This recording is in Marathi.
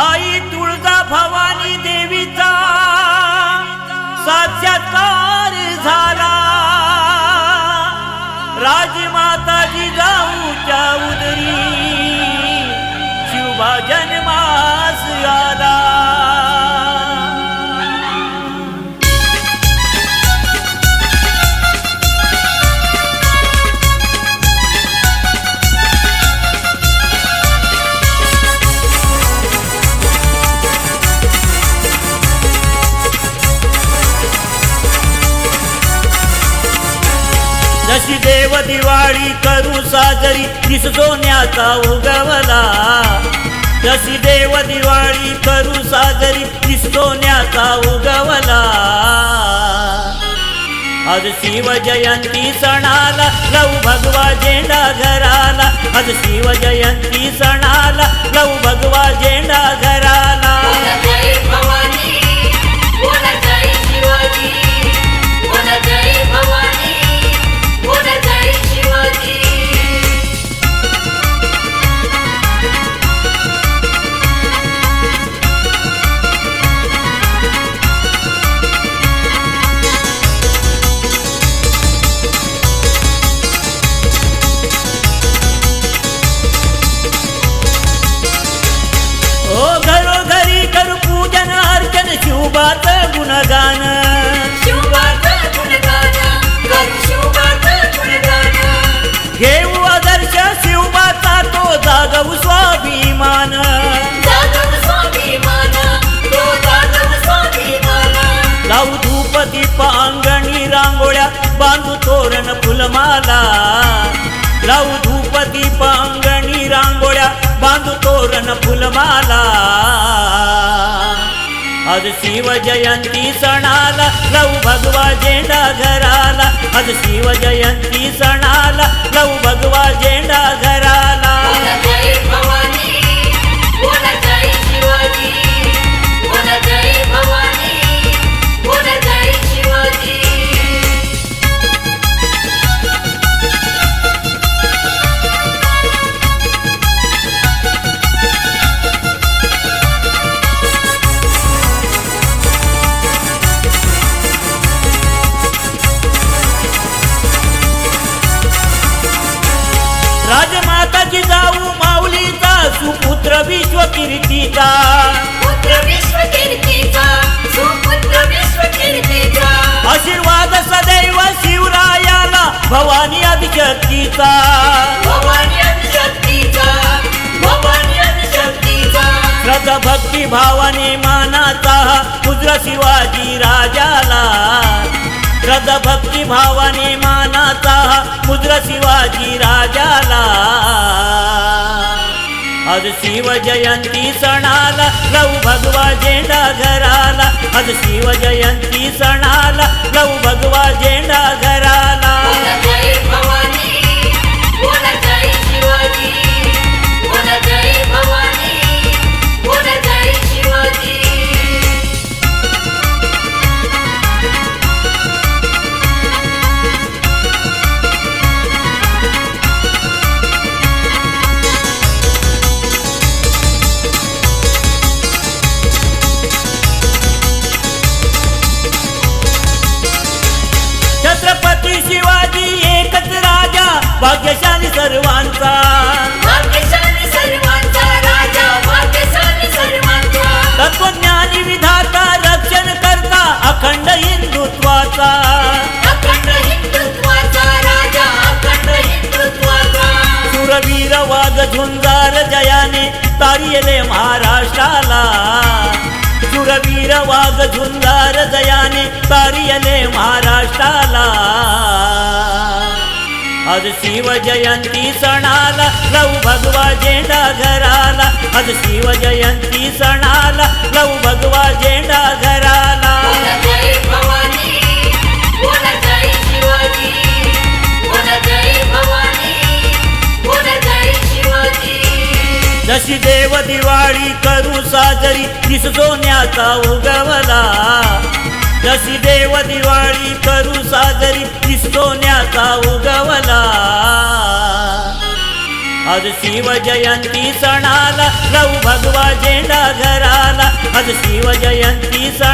आई तुळजा भवानी देवीचा साक्षात्कार झाला. राजमाता जाऊच्या उदरी शिवभा जन्मास आला. जशी देव दिवाळी करू साजरी दिस सोन्याचा उगवला. जशी देव दिवाळी करू साजरी दिस सोन्याचा उगवला. आज शिव जयंती सणाला लव भगवा झेंडा घराला. आज शिव जयंती सणाला लव भगवा झेंडा शिवबाच गुणगान. घेऊ आदर्श शिवबाचा तो जागवू स्वाभिमान. जागव स्वाभिमान. तो जागव स्वाभिमान. लावू धूप दीप अंगणी रांगोळ्या बांधू तोरण फुलमाला. लावू धूप दीप अंगणी रांगोळ्या बांधू तोरण फुलमाला. आज शिव जयंती सणाला लव भगवा झेंडा घराला. आज शिव जयंती सणाला लव भगवा झेंडा राजमाताची जाऊ माऊलीचा सुपुत्र विश्व कीर्तीचा आशीर्वाद सदैव शिवरायाला भवानी आदिशक्तीचा भवानी शक्तीचा भवानी शक्तीचा श्रद्धा भक्ती भावाने मानाचा मुद्रा शिवाजी राजाला. श्रद्धा भक्ती भावाने मानाचा मुद्रा शिवाजी राजाला. आज शिव जयंती सणाला लव भगवा झेंडा घराला. आज शिव जयंती सणाला लव भगवा झेंडा शिवाजी एकच राजा भाग्यशाली सर्वांचा. भाग्यशाली सर्वांचा राजा भाग्यशाली सर्वांचा. तत्वज्ञानी विधाता रक्षण करता अखंड हिंदुत्वाचा. अखंड हिंदुत्वाचा राजा अखंड हिंदुत्वाचा. सुरवीर वाघ झुंजार जयाने तारियले महाराष्ट्राला. सुरवीर वाघ झुंजार जयाने तारियले महाराष्ट्राला. आज शिव जयंती सणाला लव भगवा झेंडा घराला. आज शिव जयंती सणाला लव भगवा झेंडा घराला. जशी देव दिवाळी करू साजरी दिस सोन्याचा उगवला. जशी देव दिवाळी करू साजरी दिस उगवला. आज शिव जयंती सणाला लव भगवा झेंडा घराला. आज शिवजयंती सण